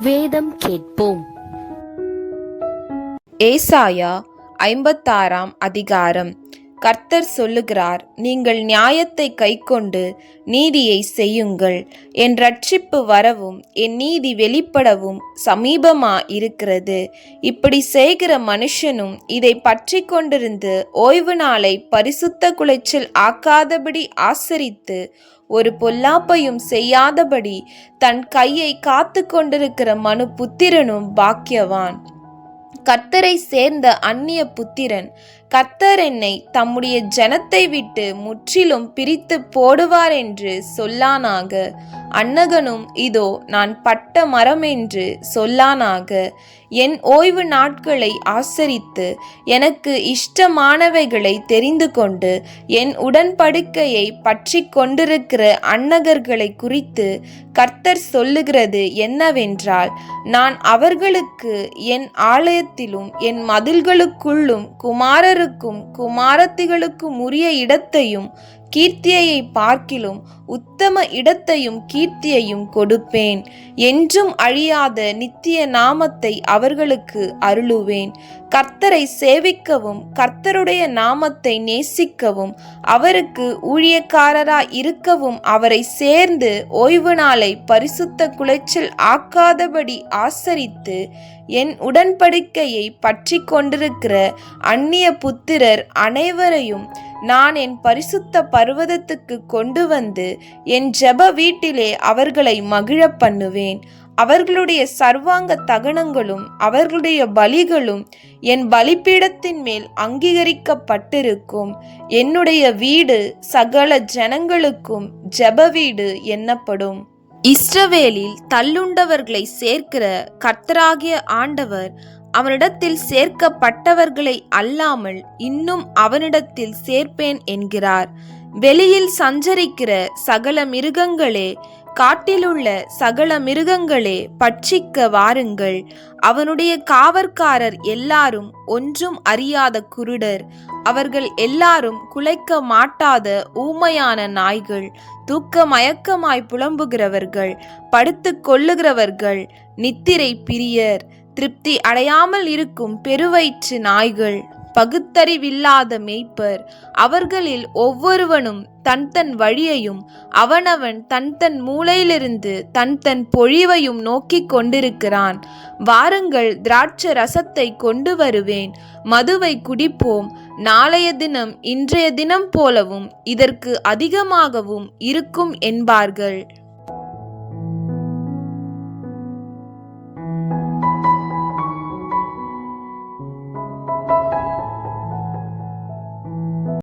வேதம் கேட்போம். ஏசாயா ஐம்பத்தாறாம் அதிகாரம். கர்த்தர் சொல்லுகிறார் நீங்கள் நியாயத்தை கைக்கொண்டு நீதியை செய்யுங்கள். என் ரட்சிப்பு வரவும் என் நீதி வெளிப்படவும் சமீபமா இருக்கிறது. இப்படி செய்கிற மனுஷனும் இதை பற்றி கொண்டிருந்து ஓய்வு நாளை பரிசுத்த குலைச்சல் ஆக்காதபடி ஆசரித்து ஒரு பொல்லாப்பையும் செய்யாதபடி தன் கையை காத்து கொண்டிருக்கிற மனு புத்திரனும் பாக்கியவான். கர்த்தரை சேர்ந்த அந்நிய புத்திரன் கர்த்தர் என்னை தம்முடைய ஜனத்தை விட்டு முற்றிலும் பிரித்து போடுவார் என்று சொல்லானாக. அன்னகனும் இதோ நான் பட்ட மரம் என்று சொல்லானாக. என் ஓய்வு நாட்களை ஆசரித்து எனக்கு இஷ்டமானவைகளை தெரிந்து கொண்டு என் உடன்படிக்கையை பற்றி கொண்டிருக்கிற அன்னகர்களை குறித்து கர்த்தர் சொல்லுகிறது என்னவென்றால் நான் அவர்களுக்கு என் ஆலயத்திலும் என் மதில்களுக்குள்ளும் குமாரர் குமாரருக்கும் குமாரத்திகளுக்கும் உரிய இடத்தையும் கீர்த்தியை பார்க்கிலும் உத்தம இடத்தையும் கீர்த்தியையும் கொடுப்பேன். என்றும் அழியாத நித்திய நாமத்தை அவர்களுக்கு அருளுவேன். கர்த்தரை சேவிக்கவும் கர்த்தருடைய நாமத்தை நேசிக்கவும் அவருக்கு ஊழியக்காரராய் இருக்கவும் அவரை சேர்ந்து ஓய்வு நாளை பரிசுத்த குலைச்சல் ஆக்காதபடி ஆசரித்து என் உடன்படிக்கையை பற்றி கொண்டிருக்கிற அந்நிய புத்திரர் அனைவரையும் நான் என் பரிசுத்த பர்வதத்துக்கு கொண்டு வந்து என் ஜெப வீட்டிலே அவர்களை மகிழப் பண்ணுவேன். அவர்களுடைய சர்வாங்க தகனங்களும் அவர்களுடைய பலிகளும் என் பலிப்பீடத்தின் மேல் அங்கீகரிக்கப்பட்டிருக்கும். என்னுடைய வீடு சகல ஜனங்களுக்கும் ஜெப வீடு எண்ணப்படும் இஸ்ரவேலில் தள்ளுண்டவர்களை சேர்க்கிற கர்த்தராகிய ஆண்டவர் அவனிடத்தில் சேர்க்கப்பட்டவர்களை அல்லாமல் இன்னும் அவனிடத்தில் சேர்ப்பேன் என்கிறார். வெளியில் சஞ்சரிக்கிற சகல மிருகங்களே காட்டிலுள்ள சகல மிருகங்களே பட்சிக்க வாருங்கள். அவனுடைய காவற்காரர் எல்லாரும் ஒன்றும் அறியாத குருடர். அவர்கள் எல்லாரும் குலைக்க மாட்டாத ஊமையான நாய்கள் தூக்க மயக்கமாய் புலம்புகிறவர்கள் படுத்து கொள்ளுகிறவர்கள் நித்திரை பிரியர் திருப்தி அடையாமல் இருக்கும் பெருவயிற்று நாய்கள். பகுத்தறிவில்லாத மேய்ப்பர். அவர்களில் ஒவ்வொருவனும் தன் தன் வழியையும் அவனவன் தன் தன் மூலையிலிருந்து தன் தன் பொழிவையும் நோக்கிக் கொண்டிருக்கிறான். வாருங்கள் திராட்ச ரசத்தை கொண்டு வருவேன். மதுவை குடிப்போம். நாளைய தினம் இன்றைய தினம் போலவும் இதற்கு அதிகமாகவும் இருக்கும் என்பார்கள்.